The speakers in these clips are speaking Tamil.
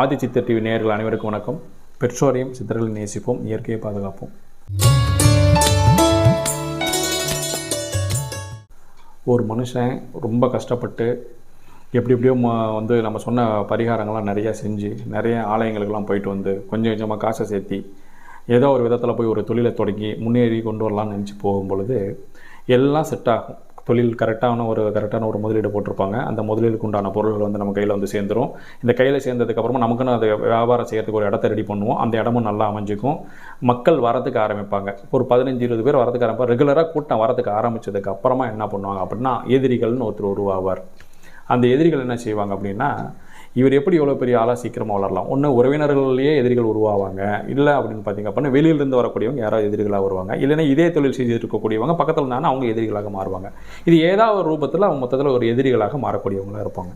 ஆதி சித்தர் டிவி நேயர்கள் அனைவருக்கும் வணக்கம். பெற்றோரையும் சித்தர்களை நேசிப்போம். இயற்கையை பாதுகாப்போம். ஒரு மனுஷன் ரொம்ப கஷ்டப்பட்டு எப்படி எப்படியோ வந்து நம்ம சொன்ன பரிகாரங்கள்லாம் நிறையா செஞ்சு நிறைய ஆலயங்களுக்கெல்லாம் போயிட்டு வந்து கொஞ்சம் கொஞ்சமாக காசை சேர்த்தி ஏதோ ஒரு விதத்தில் போய் ஒரு தொழிலை தொடங்கி முன்னேறி கொண்டு வரலாம்னு நினச்சி போகும் பொழுது எல்லாம் செட் ஆகும். தொழில் கரெக்டான ஒரு கரெக்டான ஒரு முதலீடு போட்டிருப்பாங்க. அந்த முதலீடுக்கு உண்டான பொருள்கள் வந்து நம்ம கையில் வந்து சேர்ந்துரும். இந்த கையில் சேர்ந்ததுக்கப்புறமா நமக்குன்னு அது வியாபாரம் செய்கிறதுக்கு ஒரு இடத்த ரெடி பண்ணுவோம். அந்த இடமும் நல்லா அமைஞ்சிக்கும். மக்கள் வரதுக்கு ஆரம்பிப்பாங்க. ஒரு பதினஞ்சு இருபது பேர் வரதுக்கு ஆரம்பிப்பாங்க. ரெகுலராக கூட்டம் வரதுக்கு ஆரம்பித்ததுக்கு அப்புறமா என்ன பண்ணுவாங்க அப்படின்னா எதிரிகள்னு ஒருத்தர் உருவாவார். அந்த எதிரிகள் என்ன செய்வாங்க அப்படின்னா இவர் எப்படி எவ்வளோ பெரிய ஆளாக சீக்கிரமாக வளரலாம்? ஒன்று உறவினர்கள்லேயே எதிரிகள் உருவாவாங்க. இல்லை அப்படின்னு பார்த்தீங்க அப்படின்னா வெளியிலிருந்து வரக்கூடியவங்க யாராவது எதிரிகளாக வருவாங்க. இல்லைன்னா இதே தொழில் செய்து இருக்கக்கூடியவங்க பக்கத்தில் இருந்தாலும் அவங்க எதிரிகளாக மாறுவாங்க. இது ஏதாவது ஒரு ரூபத்தில் அவங்க மொத்தத்தில் ஒரு எதிரிகளாக மாறக்கூடியவங்களாக இருப்பாங்க.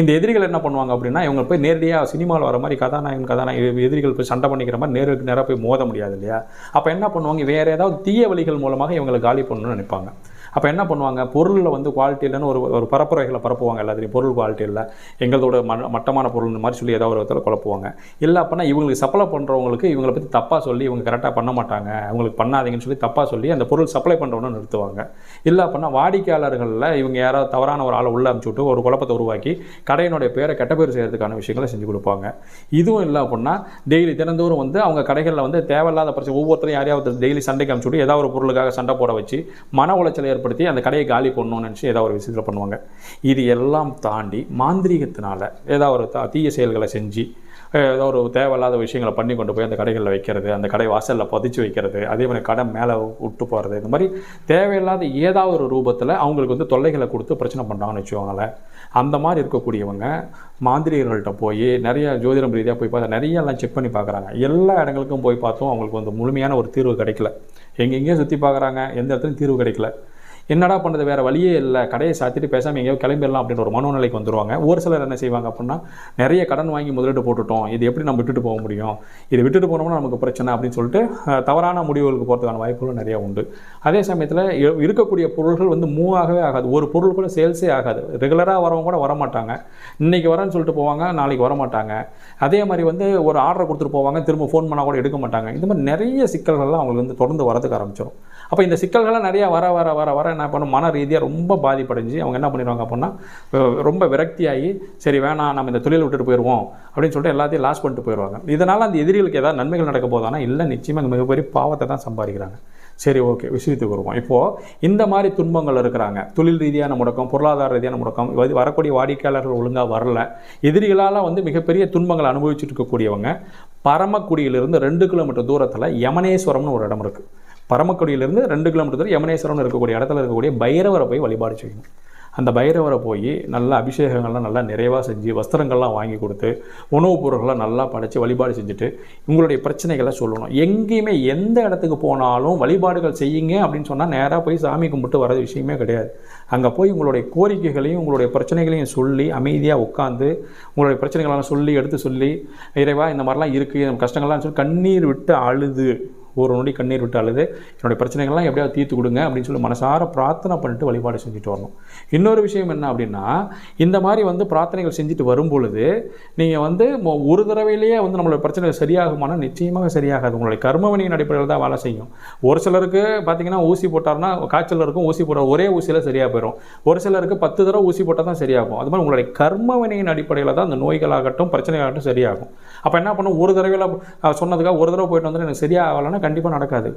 இந்த எதிரிகள் என்ன பண்ணுவாங்க அப்படின்னா இவங்க போய் நேரடியாக சினிமாவில் வர மாதிரி கதாநாயகன் கதாநாயகன் எதிரிகள் போய் சண்டை பண்ணிக்கிற மாதிரி நேருக்கு நேராக போய் மோத முடியாது இல்லையா? அப்போ என்ன பண்ணுவாங்க? வேறு ஏதாவது தீய வழிகள் மூலமாக இவங்களை காலி பண்ணணும்னு நினைப்பாங்க. அப்போ என்ன பண்ணுவாங்க? பொருளில் வந்து குவாலிட்டி இல்லைன்னு ஒரு ஒரு பரப்புரைகளை பரப்புவாங்க எல்லாத்துலேயும். பொருள் குவாலிட்டி இல்லை. எங்களோட ம மட்டமான பொருள் மாதிரி சொல்லி ஏதாவது ஒரு விதத்தில் குழப்புவாங்க. இல்லை அப்படின்னா இவங்களுக்கு சப்ளை பண்ணுறவங்களுக்கு இவங்களை பற்றி தப்பாக சொல்லி இவங்க கரெக்டாக பண்ண மாட்டாங்க. அவங்களுக்கு பண்ணாதீங்கன்னு சொல்லி தப்பாக சொல்லி அந்த பொருள் சப்ளை பண்ணுறவங்க நிறுத்துவாங்க. இல்லை அப்படின்னா வாடிக்கையாளர்களில் இவங்க யாராவது தவறான ஒரு ஆளை உள்ளே அமுச்சு விட்டு ஒரு குழப்பத்தை உருவாக்கி கடையினுடைய பேரை கெட்ட பேர் செய்கிறதுக்கான விஷயங்களை செஞ்சு கொடுப்பாங்க. இதுவும் இல்லை அப்படின்னா டெய்லி தினந்தோறும் வந்து அவங்க கடைகளில் வந்து தேவையில்லாத பிரச்சனை ஒவ்வொருத்தரும் யாரையாவது டெய்லி சண்டைக்கு அனுப்பிச்சு விட்டு ஏதாவது ஒரு பொருளுக்காக சண்டை போட வச்சு மன உளைச்சல் உளைச்சலை ஏற்படுத்தி அந்த கடையை காலி பண்ணணும்னு நினச்சி ஏதாவது ஒரு விஷயத்தில் பண்ணுவாங்க. இது எல்லாம் தாண்டி மாந்திரீகத்தினால் ஏதாவது ஒரு தீய செயல்களை செஞ்சு ஏதோ ஒரு தேவையில்லாத விஷயங்களை பண்ணி கொண்டு போய் அந்த கடைகளில் வைக்கிறது அந்த கடை வாசலில் பதிச்சு வைக்கிறது அதே மாதிரி கடை மேலே விட்டு போகிறது இந்த மாதிரி தேவையில்லாத ஏதாவது ஒரு ரூபத்தில் அவங்களுக்கு வந்து தொல்லைகளை கொடுத்து பிரச்சனை பண்ணுறாங்கன்னு வச்சுக்கோங்களேன். அந்த மாதிரி இருக்கக்கூடியவங்க மாந்திரிகர்கள்ட்ட போய் நிறைய ஜோதிடம் ரீதியாக போய் பார்த்தா நிறைய எல்லாம் செக் பண்ணி பார்க்குறாங்க. எல்லா இடங்களுக்கும் போய் பார்த்தோம் அவங்களுக்கு வந்து முழுமையான ஒரு தீர்வு கிடைக்கல. எங்கெங்கேயோ சுற்றி பார்க்குறாங்க எந்த இடத்துலையும் தீர்வு கிடைக்கல. என்னடா பண்ணுறது வேறு வழியே இல்லை. கடையை சாத்திட்டு பேசாமல் எங்கேயோ கிளம்பிடலாம் அப்படின்ற ஒரு மனோநிலைக்கு வந்துருவாங்க. ஒரு சிலர் என்ன செய்வாங்க அப்படின்னா நிறைய கடன் வாங்கி முதலீடு போட்டுட்டோம். இது எப்படி நம்ம விட்டுட்டு போக முடியும்? இது விட்டுட்டு போனோம்னா நமக்கு பிரச்சனை அப்படின்னு சொல்லிட்டு தவறான முடிவுகளுக்கு போகிறதுக்கான வாய்ப்புகளும் நிறைய உண்டு. அதே சமயத்தில் இருக்கக்கூடிய பொருள்கள் வந்து மூவ் ஆகவே ஆகாது. ஒரு பொருள் கூட சேல்ஸே ஆகாது. ரெகுலராக வரவங்க கூட வர மாட்டாங்க வரேன்னு சொல்லிட்டு போவாங்க நாளைக்கு வர மாட்டாங்க அதே மாதிரி வந்து ஒரு ஆர்டர் கொடுத்துட்டு போவாங்க திரும்ப ஃபோன் பண்ணால் கூட எடுக்க மாட்டாங்க. இந்த மாதிரி நிறைய சிக்கல்கள்லாம் அவங்களுக்கு வந்து தொடர்ந்து வரதுக்கு ஆரம்பிச்சிடும் அப்போ இந்த சிக்கல்கள்லாம் நிறையா வர வர வர வர என்ன பண்ணும் மன ரீதியாக ரொம்ப பாதிப்படைஞ்சு அவங்க என்ன பண்ணிடுவாங்க அப்படின்னா ரொம்ப விரக்தியாகி சரி வேணாம் நம்ம இந்த தொழில் விட்டுட்டு போயிடுவோம் அப்படின்னு சொல்லிட்டு எல்லாத்தையும் லாஸ் பண்ணிட்டு போயிடுவாங்க. இதனால் அந்த எதிரிகளுக்கு ஏதாவது நன்மைகள் நடக்க போதானா இல்லை நிச்சயமாக மிகப்பெரிய பாவத்தை தான் சம்பாதிக்கிறாங்க. சரி ஓகே விஷயத்துக்கு வருவோம். இப்போது இந்த மாதிரி துன்பங்கள் இருக்கிறாங்க. தொழில் ரீதியான முடக்கம் பொருளாதார ரீதியான முடக்கம் வரக்கூடிய வாடிக்கையாளர்கள் ஒழுங்காக வரல. எதிரிகளால் வந்து மிகப்பெரிய துன்பங்களை அனுபவிச்சுட்டு இருக்கக்கூடியவங்க பரமக்குடியிலிருந்து ரெண்டு கிலோமீட்டர் தூரத்தில் யமனேஸ்வரம்னு ஒரு இடம் இருக்குது பரமக்குடியிலேருந்து ரெண்டு கிலோமீட்டர் தூரம் யமனேஸ்வரம்னு இருக்கக்கூடிய இடத்துல இருக்கக்கூடிய பைரவரை போய் வழிபாடு செய்யணும். அந்த பைரவரை போய் நல்லா அபிஷேகங்கள்லாம் நல்லா நிறைவாக செஞ்சு வஸ்திரங்கள்லாம் வாங்கி கொடுத்து உணவுப் பொருட்களை நல்லா படைச்சு வழிபாடு செஞ்சுட்டு உங்களுடைய பிரச்சனைகளை சொல்லணும். எங்கேயுமே எந்த இடத்துக்கு போனாலும் வழிபாடுகள் செய்யுங்க அப்படின்னு சொன்னால் நேராக போய் சாமி கும்பிட்டு வர விஷயமே கிடையாது. அங்கே போய் உங்களுடைய கோரிக்கைகளையும் உங்களுடைய பிரச்சனைகளையும் சொல்லி அமைதியாக உட்காந்து உங்களுடைய பிரச்சனைகளெல்லாம் சொல்லி எடுத்து சொல்லி இறைவா இந்த மாதிரிலாம் இருக்குது கஷ்டங்கள்லாம் சொல்லி கண்ணீர் விட்டு அழுது. ஒரு நொடி கண்ணீர் விட்டு அழுது என்னுடைய பிரச்சனைகள்லாம் எப்படியாவது தீர்த்து கொடுங்க அப்படின்னு சொல்லி மனசார பிரார்த்தனை பண்ணிட்டு வழிபாடு செஞ்சுட்டு வரணும். இன்னொரு விஷயம் என்ன அப்படின்னா இந்த மாதிரி வந்து பிரார்த்தனைகள் செஞ்சுட்டு வரும் பொழுது நீங்கள் வந்து மொ- ஒரு தடவையிலேயே வந்து நம்மளோட பிரச்சனை சரியாகுமானால் நிச்சயமாக சரியாகாது. உங்களுடைய கர்மவனியின் அடிப்படையில் தான் வேலை செய்யும். ஒரு சிலருக்கு பார்த்தீங்கன்னா ஊசி போட்டார்னா காய்ச்சல் இருக்கும் ஊசி போட்டால் ஒரே ஊசியில் சரியாக போயிடும் ஒரு சிலருக்கு பத்து தடவை ஊசி போட்டால் தான் சரியாகும். அது மாதிரி உங்களுடைய கர்மவினையின் அடிப்படையில் தான் அந்த நோய்களாகட்டும் பிரச்சனைகளாகட்டும் சரியாகும். அப்போ என்ன பண்ணும்? ஒரு தடவையில் சொன்னதுக்காக ஒரு தடவை போயிட்டு வந்து எனக்கு சரியாகலைன்னா கண்டிப்பாக நடக்காது.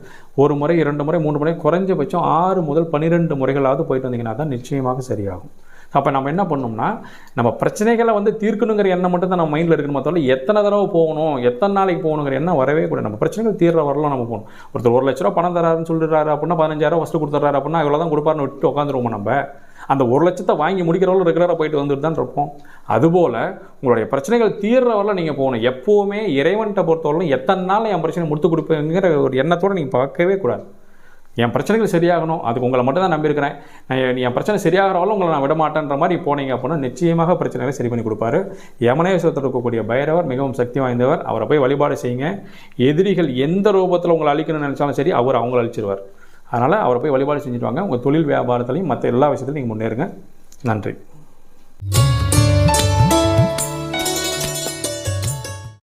ஒரு முறை இரண்டு முறை மூன்று முறை குறைஞ்சபட்சம் ஆறு முதல் பன்னிரெண்டு முறைகளாவது போயிட்டு வந்தீங்கன்னா தான் நிச்சயமாக சரியாகும். அப்போ நம்ம என்ன பண்ணோம்னா நம்ம பிரச்சனைகளை வந்து தீர்க்கணுங்கிற எண்ணம் மட்டும் தான் நம்ம மைண்டில் இருக்கணுமா தவிர எத்தனை தடவை போகணும் எத்தனை நாளைக்கு போகணுங்கிற எண்ணம் வரவே கூட நம்ம பிரச்சனைகள் தீர்ற வரலாம் நம்ம போகணும். ஒருத்தர் ஒரு லட்ச ரூபா பணம் தராருன்னு சொல்லிடுறாரு அப்படின்னா பதினஞ்சாயிரம் ஃபஸ்ட்டு கொடுத்துட்றாரு அப்படின்னா இவ்வளோ தான் கொடுப்பாருன்னு விட்டு உட்காந்துருவோம் நம்ம? அந்த ஒரு லட்சத்தை வாங்கி முடிக்கிறவங்களும் ரெகுலராக போயிட்டு வந்துட்டு தான் இருப்போம். அதுபோல் உங்களுடைய பிரச்சனைகள் தீர்ற வரல நீங்கள் போகணும். எப்போவுமே இறைவன்கிட்ட பொறுத்தவரைக்கும் எத்தனை நாள் என் பிரச்சனை முடித்து கொடுப்பேங்கிற ஒரு எண்ணத்தோடு நீங்கள் பார்க்கவே கூடாது. என் பிரச்சனைகள் சரியாகணும். அதுக்கு உங்களை மட்டும் தான் நம்பியிருக்கிறேன். நான் என் பிரச்சனை சரியாகிறவங்களும் உங்களை நான் விட மாட்டேன்ற மாதிரி போனீங்க அப்படின்னா நிச்சயமாக பிரச்சனைகளை சரி பண்ணி கொடுப்பாரு. யமனேஸ்வரத்தில் இருக்கக்கூடிய பைரவர் மிகவும் சக்தி வாய்ந்தவர். அவரை போய் வழிபாடு செய்யுங்க. எதிரிகள் எந்த ரூபத்தில் உங்களை அழிக்கணும்னு நினச்சாலும் சரி அவர் அவங்கள அழிச்சிருவார். அதனால் அவரை போய் வழிபாடு செஞ்சுட்டு வாங்க. உங்கள் தொழில் வியாபாரத்துலையும் மற்ற எல்லா விஷயத்துலையும் நீங்கள் முன்னேறுங்க. நன்றி.